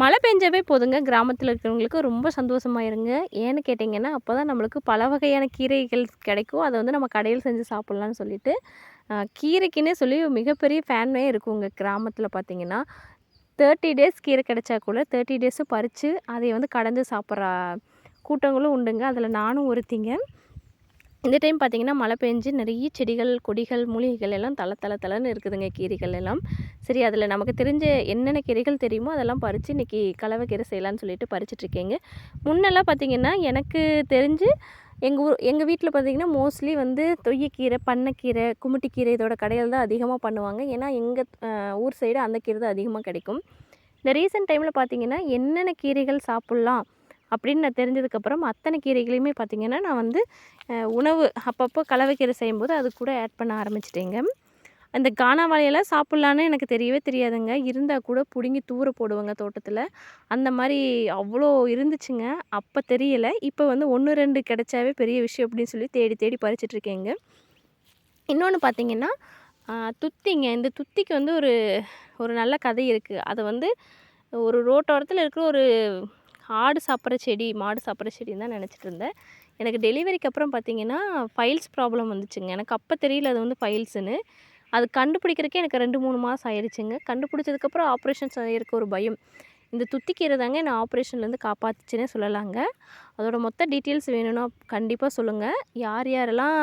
மழை பெஞ்சாவே போதுங்க. கிராமத்தில் இருக்கிறவங்களுக்கு ரொம்ப சந்தோஷமாயிருங்க ஏன்னு கேட்டிங்கன்னா அப்போ தான் நம்மளுக்கு பல வகையான கீரைகள் கிடைக்கும். அதை வந்து நம்ம கடையில் செஞ்சு சாப்பிட்லான்னு சொல்லிட்டு கீரைக்குன்னே சொல்லி மிகப்பெரிய ஃபேனே இருக்குங்க கிராமத்தில் பார்த்திங்கன்னா தேர்ட்டி டேஸ் கீரை கிடைச்சா கூட தேர்ட்டி டேஸும் பறித்து அதை வந்து கடந்து சாப்பிட்ற கூட்டங்களும் உண்டுங்க. அதில் நானும் ஒருத்திங்க. இந்த டைம் பார்த்திங்கன்னா மழை பெஞ்சு நிறைய செடிகள் கொடிகள் மூலிகைகள் எல்லாம் தலை தலை தலைன்னு இருக்குதுங்க கீரைகள் எல்லாம். சரி அதில் நமக்கு தெரிஞ்ச என்னென்ன கீரைகள் தெரியுமோ அதெல்லாம் பறித்து இன்றைக்கி கலவை கீரை செய்யலான்னு சொல்லிட்டு பறிச்சிட்ருக்கேங்க. முன்னெல்லாம் பார்த்திங்கன்னா எனக்கு தெரிஞ்சு எங்கள் ஊர் எங்கள் வீட்டில் பார்த்திங்கன்னா மோஸ்ட்லி வந்து தொய்யக்கீரை பண்ணைக்கீரை கும்மிட்டிக்கீரை இதோட கடையில் தான் அதிகமாக பண்ணுவாங்க. ஏன்னா எங்கள் ஊர் சைடு அந்த கீரை தான் அதிகமாக கிடைக்கும். இந்த ரீசெண்ட் டைமில் பார்த்திங்கன்னா என்னென்ன கீரைகள் சாப்பிட்லாம் அப்படின்னு நான் தெரிஞ்சதுக்கப்புறம் அத்தனை கீரைகளையுமே பார்த்திங்கன்னா நான் வந்து உணவு அப்பப்போ கலவைக்கீரை செய்யும்போது அது கூட ஆட் பண்ண ஆரம்பிச்சிட்டேங்க. அந்த கானா வாழையெல்லாம் சாப்பிட்லான்னு எனக்கு தெரியவே தெரியாதுங்க. இருந்தால் கூட பிடுங்கி தூர போடுவாங்க தோட்டத்தில். அந்த மாதிரி அவ்வளோ இருந்துச்சுங்க. அப்போ தெரியலை. இப்போ வந்து ஒன்று ரெண்டு கிடைச்சாவே பெரிய விஷயம் அப்படின்னு சொல்லி தேடி தேடி பறிச்சிட்ருக்கேங்க. இன்னொன்று பார்த்திங்கன்னா துத்திங்க. இந்த துத்திக்கு வந்து ஒரு ஒரு நல்ல கதை இருக்குது அதை வந்து ஒரு ரோட்டோரத்தில் இருக்கிற ஒரு ஆடு சாப்பிட்ற செடி மாடு சாப்பிட்ற செடின்னு தான் நினச்சிட்டு இருந்தேன். எனக்கு டெலிவரிக்கு அப்புறம் பார்த்திங்கன்னா ஃபைல்ஸ் ப்ராப்ளம் வந்துச்சுங்க. எனக்கு அப்போ தெரியல அது வந்து ஃபைல்ஸுன்னு. அது கண்டுபிடிக்கிறக்கே எனக்கு ரெண்டு மூணு மாதம் ஆயிடுச்சுங்க கண்டுபிடிச்சதுக்கப்புறம் ஆப்ரேஷன் செய்யறதுக்கு ஒரு பயம். இந்த துத்திக்கீரை தாங்க நான் ஆப்ரேஷன்லேருந்து காப்பாற்றுச்சுன்னே சொல்லலாங்க. அதோட மொத்த டீட்டெயில்ஸ் வேணும்னா கண்டிப்பாக சொல்லுங்கள் யார் யாரெல்லாம்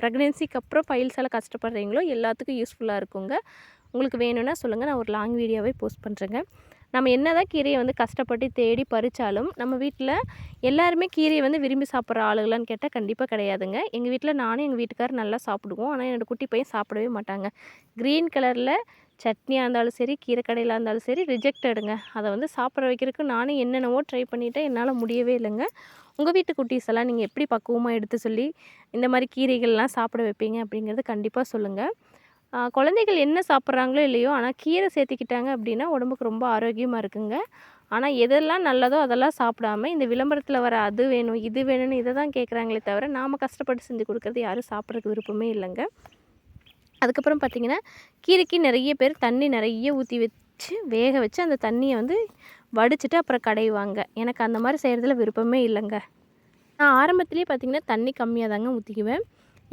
ப்ரெக்னென்சிக்கு அப்புறம் ஃபைல்ஸால் கஷ்டப்படுறீங்களோ எல்லாத்துக்கும் யூஸ்ஃபுல்லாக இருக்குங்க. உங்களுக்கு வேணும்னா சொல்லுங்கள் நான் ஒரு லாங் வீடியோவே போஸ்ட் பண்ணுறேங்க நம்ம என்ன தான் கீரையை வந்து கஷ்டப்பட்டு தேடி பறித்தாலும் நம்ம வீட்டில் எல்லாருமே கீரையை வந்து விரும்பி சாப்பிட்ற ஆளுகளான்னு கேட்டால் கண்டிப்பாக கிடையாதுங்க. எங்கள் வீட்டில் நானும் எங்கள் வீட்டுக்காரர் நல்லா சாப்பிடுவோம். ஆனால் என்னோடய குட்டி பையன் சாப்பிடவே மாட்டாங்க. க்ரீன் கலரில் சட்னியாக இருந்தாலும் சரி கீரை கடையில் இருந்தாலும் சரி ரிஜெக்டடுங்க அதை வந்து சாப்பிட வைக்கிறதுக்கு நானும் என்னென்னவோ ட்ரை பண்ணிவிட்டேன் என்னால் முடியவே இல்லைங்க. உங்கள் வீட்டு குட்டீஸ் எல்லாம் நீங்கள் எப்படி பக்குவமாக எடுத்து சொல்லி இந்த மாதிரி கீரைகள்லாம் சாப்பிட வைப்பீங்க அப்படிங்கிறது கண்டிப்பாக சொல்லுங்கள் குழந்தைகள் என்ன சாப்பிட்றாங்களோ இல்லையோ ஆனால் கீரை சேர்த்திக்கிட்டாங்க அப்படின்னா உடம்புக்கு ரொம்ப ஆரோக்கியமாக இருக்குங்க. ஆனால் எதெல்லாம் நல்லதோ அதெல்லாம் சாப்பிடாம இந்த விளம்பரத்தில் வர அது வேணும் இது வேணும்னு இதை தான் கேட்குறாங்களே தவிர நாம் கஷ்டப்பட்டு செஞ்சு கொடுக்குறது யாரும் சாப்பிட்றதுக்கு விருப்பமே இல்லைங்க. அதுக்கப்புறம் பார்த்திங்கன்னா கீரைக்கு நிறைய பேர் தண்ணி நிறைய ஊற்றி வச்சு வேக வச்சு அந்த தண்ணியை வந்து வடிச்சிட்டு அப்புறம் கடைவாங்க. எனக்கு அந்த மாதிரி செய்கிறதுல விருப்பமே இல்லைங்க. நான் ஆரம்பத்துலேயே பார்த்திங்கன்னா தண்ணி கம்மியாக தாங்க ஊற்றிக்குவேன்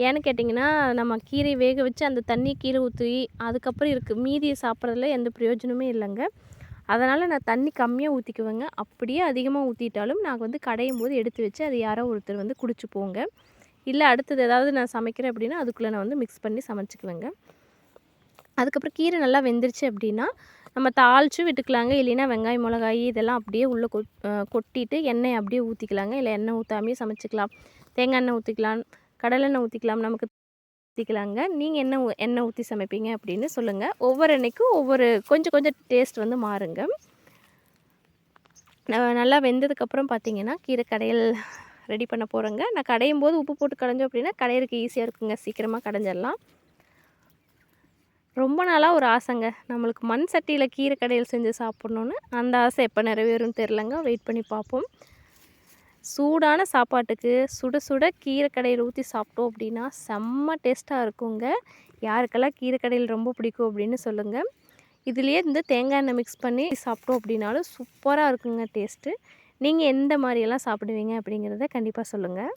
ஏன்னு கேட்டிங்கன்னா நம்ம கீரை வேக வச்சு அந்த தண்ணி கீழே ஊற்றி அதுக்கப்புறம் இருக்குது மீதியை சாப்பிட்றதுல எந்த பிரயோஜனமே இல்லைங்க. அதனால் நான் தண்ணி கம்மியாக ஊற்றிக்குவேங்க அப்படியே அதிகமாக ஊற்றிட்டாலும் நான் வந்து கடையும் போது எடுத்து வச்சு அது யாரோ ஒருத்தர் வந்து குடிச்சு போங்க. இல்லை அடுத்தது ஏதாவது நான் சமைக்கிறேன் அப்படின்னா அதுக்குள்ளே நான் வந்து மிக்ஸ் பண்ணி சமைச்சிக்குவேங்க. அதுக்கப்புறம் கீரை நல்லா வெந்துருச்சு அப்படின்னா நம்ம தாளித்து விட்டுக்கலாங்க. இல்லைன்னா வெங்காயம் மிளகாய் இதெல்லாம் அப்படியே உள்ளே கொட் கொட்டிட்டு எண்ணெய் அப்படியே ஊற்றிக்கலாங்க இல்லை எண்ணெய் ஊற்றாமையே சமைச்சிக்கலாம். தேங்காய் எண்ணெய் ஊற்றிக்கலாம் கடலெண்ணெய் ஊற்றிக்கலாம் நமக்கு ஊற்றிக்கலாங்க நீங்கள் என்ன எண்ணெய் ஊற்றி சமைப்பீங்க அப்படின்னு சொல்லுங்கள் ஒவ்வொரு எண்ணெய்க்கும் ஒவ்வொரு கொஞ்சம் கொஞ்சம் டேஸ்ட் வந்து மாறுங்க. நல்லா வெந்ததுக்கப்புறம் பார்த்தீங்கன்னா கீரை கடையில் ரெடி பண்ண போகிறேங்க நான் கடையும் போது உப்பு போட்டு கடைஞ்சோம் அப்படின்னா கடையிறதுக்கு ஈஸியாக இருக்குங்க. சீக்கிரமாக கடைஞ்சிடலாம். ரொம்ப நாளாக ஒரு ஆசைங்க. நம்மளுக்கு மண் சட்டியில் கீரை கடையில் செஞ்சு சாப்பிட்ணுன்னு அந்த ஆசை எப்போ நிறைவேறும்னு தெரிலங்க வெயிட் பண்ணி பார்ப்போம். சூடான சாப்பாட்டுக்கு சுட சுட கீரை கடையில் ஊற்றி சாப்பிட்டோம் அப்படின்னா செம்ம டேஸ்ட்டாக இருக்குங்க. யாருக்கெல்லாம் கீரை கடையில் ரொம்ப பிடிக்கும் அப்படின்னு சொல்லுங்கள் இதுலேயே இந்த தேங்காய் எண்ணெய் மிக்ஸ் பண்ணி சாப்பிட்டோம் அப்படின்னாலும் சூப்பராக இருக்குங்க டேஸ்ட்டு நீங்கள் எந்த மாதிரியெல்லாம் சாப்பிடுவீங்க அப்படிங்கிறத கண்டிப்பாக சொல்லுங்கள்